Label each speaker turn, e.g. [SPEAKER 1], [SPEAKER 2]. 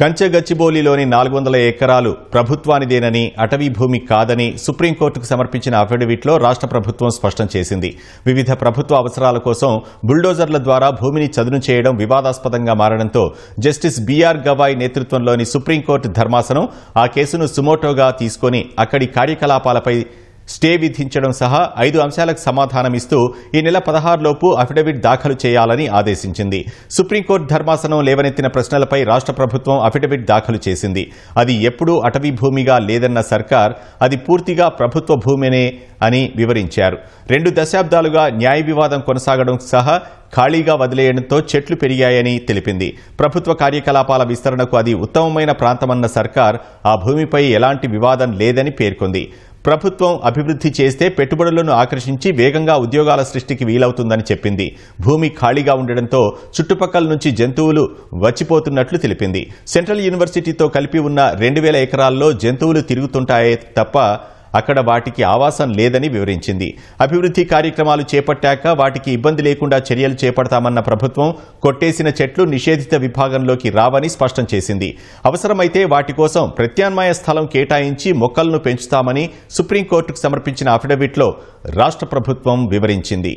[SPEAKER 1] కంచగచ్చిబౌలిలోని నాలుగు వందల ఎకరాలు ప్రభుత్వానిదేనని అటవీ భూమి కాదని సుప్రీంకోర్టుకు సమర్పించిన అఫిడవిట్లో రాష్ట్ర ప్రభుత్వం స్పష్టం చేసింది. వివిధ ప్రభుత్వ అవసరాల కోసం బుల్డోజర్ల ద్వారా భూమిని చదును చేయడం వివాదాస్పదంగా మారడంతో జస్టిస్ బీఆర్ గవాయ్ నేతృత్వంలోని సుప్రీంకోర్టు ధర్మాసనం ఆ కేసును సుమోటోగా తీసుకొని అక్కడి కార్యకలాపాలపై స్టే విధించడం సహా ఐదు అంశాలకు సమాధానమిస్తూ ఈ నెల పదహారులోపు అఫిడవిట్ దాఖలు చేయాలని ఆదేశించింది. సుప్రీంకోర్టు ధర్మాసనం లేవనెత్తిన ప్రశ్నలపై రాష్ట్ర ప్రభుత్వం అఫిడవిట్ దాఖలు చేసింది. అది ఎప్పుడూ అటవీ భూమిగా లేదన్న సర్కార్ అది పూర్తిగా ప్రభుత్వ భూమినే అని వివరించారు. రెండు దశాబ్దాలుగా న్యాయ వివాదం కొనసాగడం సహా ఖాళీగా వదిలేయడంతో చెట్లు పెరిగాయని తెలిపింది. ప్రభుత్వ కార్యకలాపాల విస్తరణకు అది ఉత్తమమైన ప్రాంతమన్న సర్కార్ ఆ భూమిపై ఎలాంటి వివాదం లేదని పేర్కొంది. ప్రభుత్వం అభివృద్ధి చేస్తే పెట్టుబడులను ఆకర్షించి వేగంగా ఉద్యోగాల సృష్టికి వీలవుతుందని చెప్పింది. భూమి ఖాళీగా ఉండడంతో చుట్టుపక్కల నుంచి జంతువులు వచ్చిపోతున్నట్లు తెలిపింది. సెంట్రల్ యూనివర్సిటీతో కలిపి ఉన్న రెండు వేల ఎకరాల్లో జంతువులు తిరుగుతుంటాయే తప్ప అక్కడ వాటికి ఆవాసం లేదని వివరించింది. అభివృద్ధి కార్యక్రమాలు చేపట్టాక వాటికి ఇబ్బంది లేకుండా చర్యలు చేపడతామన్న ప్రభుత్వం కొట్టేసిన చెట్లు నిషేధిత విభాగంలోకి రావని స్పష్టం చేసింది. అవసరమైతే వాటి కోసం ప్రత్యామ్నాయ స్థలం కేటాయించి మొక్కలను పెంచుతామని సుప్రీంకోర్టుకు సమర్పించిన అఫిడవిట్లో రాష్ట్ర ప్రభుత్వం వివరించింది.